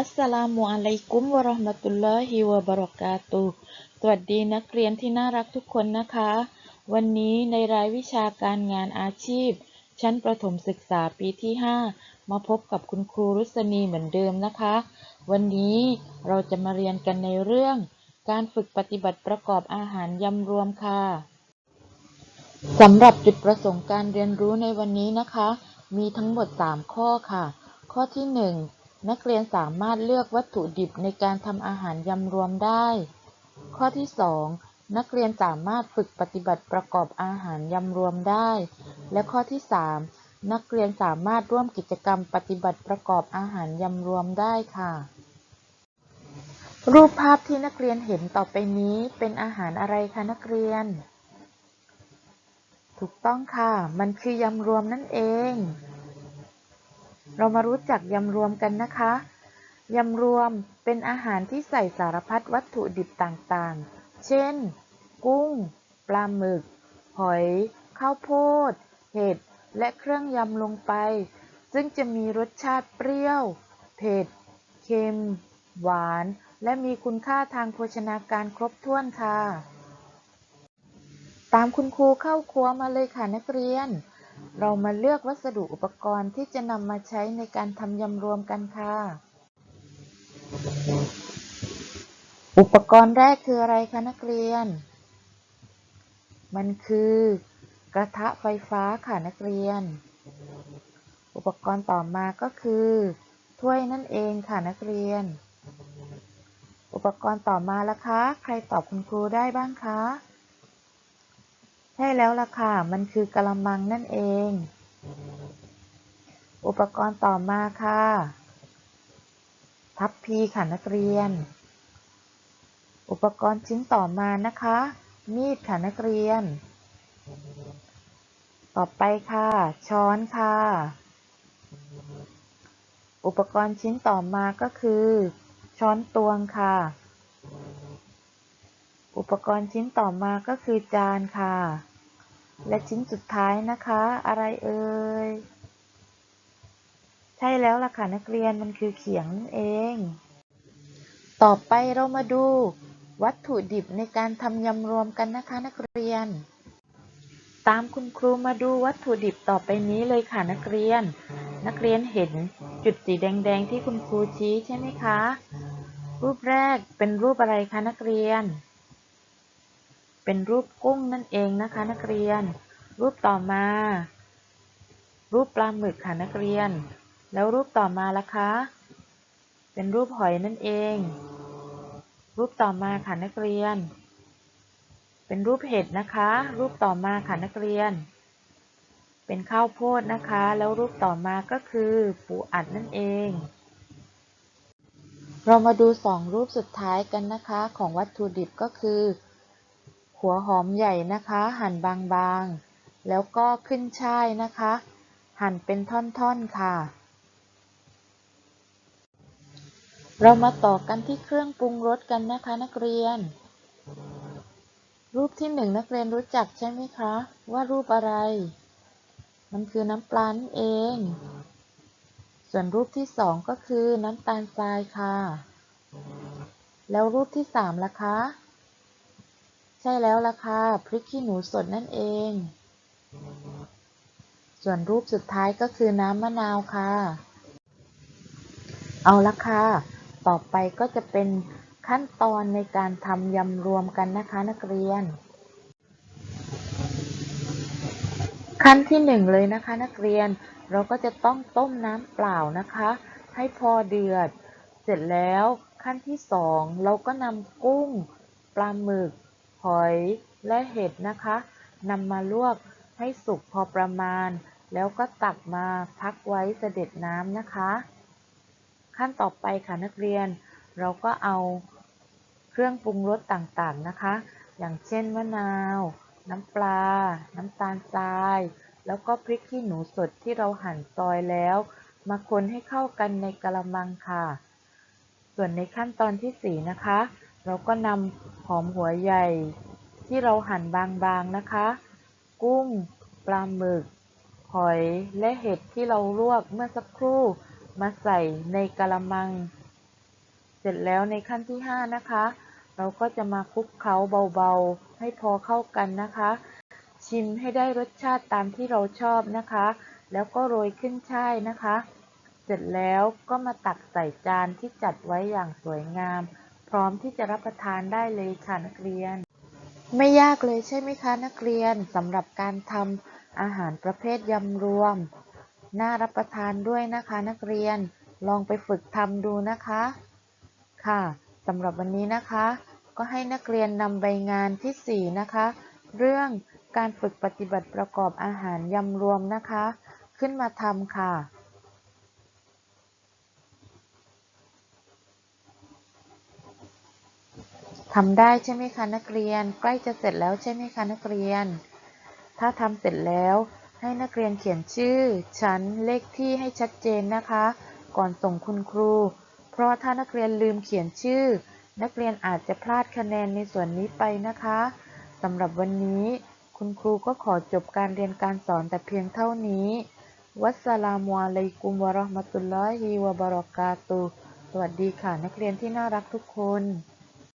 อัสสลามุอะลัยกุมวะราะห์มะตุลลอฮิวะบะเราะกาตุสวัสดีนักเรียนที่น่ารักทุกคนนะคะ วันนี้ในรายวิชาการงานอาชีพ ชั้นประถมศึกษาปีที่ 5 มาพบกับคุณครูรุษณีเหมือนเดิมนะคะ วันนี้เราจะมาเรียนกันในเรื่อง การฝึกปฏิบัติประกอบอาหารยำรวมค่ะสำหรับจุดประสงค์การเรียนรู้ในวันนี้นะคะ มีทั้งหมด 3 ข้อค่ะ ข้อที่ 1 นักเรียนสามารถเลือกวัตถุดิบในการทำอาหารยำรวมได้ ข้อที่ 2 นักเรียนสามารถฝึกปฏิบัติประกอบอาหารยำรวมได้ และข้อที่ 3 นักเรียนสามารถร่วมกิจกรรมปฏิบัติประกอบอาหารยำรวมได้ค่ะ รูปภาพที่นักเรียนเห็นต่อไปนี้เป็นอาหารอะไรคะนักเรียน ถูกต้องค่ะ มันคือยำรวมนั่นเอง เรามารู้จักยำรวมกันนะคะ ยำรวมเป็นอาหารที่ใส่สารพัดวัตถุดิบต่างๆ เช่น กุ้ง ปลาหมึก หอย ข้าวโพด เห็ด และเครื่องยำลงไป ซึ่งจะมีรสชาติเปรี้ยว เผ็ด เค็ม หวาน และมีคุณค่าทางโภชนาการครบถ้วนค่ะ ตามคุณครูเข้าครัวมาเลยค่ะนักเรียน เรามาเลือกวัสดุอุปกรณ์ที่จะนำมาใช้ในการทำยำรวมกันค่ะ อุปกรณ์แรกคืออะไรคะนักเรียน มันคือกระทะไฟฟ้าค่ะนักเรียน อุปกรณ์ต่อมาก็คือ ถ้วยนั่นเองค่ะนักเรียน อุปกรณ์ต่อมาละคะ ใครตอบคุณครูได้บ้างคะ ใช่แล้วล่ะค่ะ มันคือกะละมังนั่นเอง อุปกรณ์ต่อมาค่ะทัพพีค่ะนักเรียน อุปกรณ์ชิ้นต่อมานะคะ มีดค่ะนักเรียน ต่อไปค่ะ ช้อนค่ะ อุปกรณ์ชิ้นต่อมาก็คือ ช้อนตวงค่ะ อุปกรณ์ชิ้นต่อมาก็คือจานค่ะ และชิ้นสุดท้ายนะคะ อะไรเอ่ย ใช่แล้วล่ะค่ะนักเรียนมันคือเขียงนั่นเอง ต่อไปเรามาดู วัตถุดิบในการทำยำรวมกันนะคะนักเรียน ตามคุณครูมาดูวัตถุดิบต่อไปนี้เลยค่ะนักเรียน นักเรียนเห็นจุดสีแดง ๆ ที่คุณครูชี้ใช่ไหมคะ รูปแรกเป็นรูปอะไรคะนักเรียน เป็นรูปกุ้งนั่นเองนะคะ นักเรียน รูปต่อมา รูปปลาหมึกค่ะนักเรียน แล้วรูปต่อมาล่ะคะ เป็นรูปหอยนั่นเอง รูปต่อมาค่ะนักเรียน เป็นรูปเห็ดนะคะ รูปต่อมาค่ะนักเรียน เป็นข้าวโพดนะคะ แล้วรูปต่อมาก็คือปูอัดนั่นเองเรามาดูสองรูปสุดท้ายกันนะคะ ของวัตถุดิบก็คือ หัวหอมใหญ่นะคะ หั่นบางๆ แล้วก็ขึ้นช่ายนะคะ หั่นเป็นท่อนๆค่ะ เรามาต่อกันที่เครื่องปรุงรสกันนะคะนักเรียน รูปที่หนึ่งนักเรียนรู้จักใช่ไหมคะ ว่ารูปอะไร มันคือน้ำปลานั่นเอง ส่วนรูปที่สองก็คือน้ำตาลทรายค่ะ แล้วรูปที่สามล่ะคะ ใช่แล้วล่ะค่ะ พริกขี้หนูสดนั่นเอง ส่วนรูปสุดท้ายก็คือน้ำมะนาวค่ะ เอาละค่ะ ต่อไปก็จะเป็นขั้นตอนในการทำยำรวมกันนะคะนักเรียน ขั้นที่หนึ่งเลยนะคะนักเรียน เราก็จะต้องต้มน้ำเปล่านะคะ ให้พอเดือด เสร็จแล้วขั้นที่สองเราก็นำกุ้ง ปลาหมึก หอยและเห็ดนะคะนำมาลวกให้สุกพอประมาณ แล้วก็ตักมาพักไว้เสด็จน้ำนะคะ ขั้นต่อไปค่ะนักเรียน เราก็เอาเครื่องปรุงรสต่างๆนะคะ อย่างเช่นมะนาว น้ำปลา น้ำตาลทราย แล้วก็พริกขี้หนูสดที่เราหั่นซอยแล้ว มาคนให้เข้ากันในกระมังค่ะ ส่วนในขั้นตอนที่ 4 นะคะ เราก็นำหอมหัวใหญ่ ที่เราหั่นบางๆนะคะ กุ้ง ปลาหมึก หอยและเห็ดที่เราลวกเมื่อสักครู่มาใส่ในกระมัง เสร็จแล้วในขั้นที่ 5 นะคะ เราก็จะมาคลุกเคล้าเบาๆ ให้พอเข้ากันนะคะ ชิมให้ได้รสชาติตามที่เราชอบนะคะ แล้วก็โรยขึ้นช่ายนะคะ เสร็จแล้วก็มาตักใส่จานที่จัดไว้อย่างสวยงาม พร้อมที่จะรับประทานได้เลยค่ะนักเรียน ไม่ยากเลยใช่ไหมคะนักเรียนสำหรับการทำอาหารประเภทยำรวม น่ารับประทานด้วยนะคะนักเรียนลองไปฝึกทำดูนะคะ ค่ะสำหรับวันนี้นะคะ ก็ให้นักเรียนนำใบงานที่ 4 นะคะ เรื่องการฝึกปฏิบัติประกอบอาหารยำรวมนะคะ ขึ้นมาทำค่ะ ทำได้ใช่ไหมคะนักเรียน ใกล้จะเสร็จแล้วใช่ไหมคะนักเรียน ถ้าทำเสร็จแล้วให้นักเรียนเขียนชื่อ ชั้น เลขที่ให้ชัดเจนนะคะ ก่อนส่งคุณครู เพราะถ้านักเรียนลืมเขียนชื่อ นักเรียนอาจจะพลาดคะแนนในส่วนนี้ไปนะคะสำหรับวันนี้ คุณครูก็ขอจบการเรียนการสอนแต่เพียงเท่านี้ วัสสลามุอะลัยกุมวะราะห์มะตุลลอฮิวะบะเราะกาตุสวัสดีค่ะนักเรียนที่น่ารักทุกคน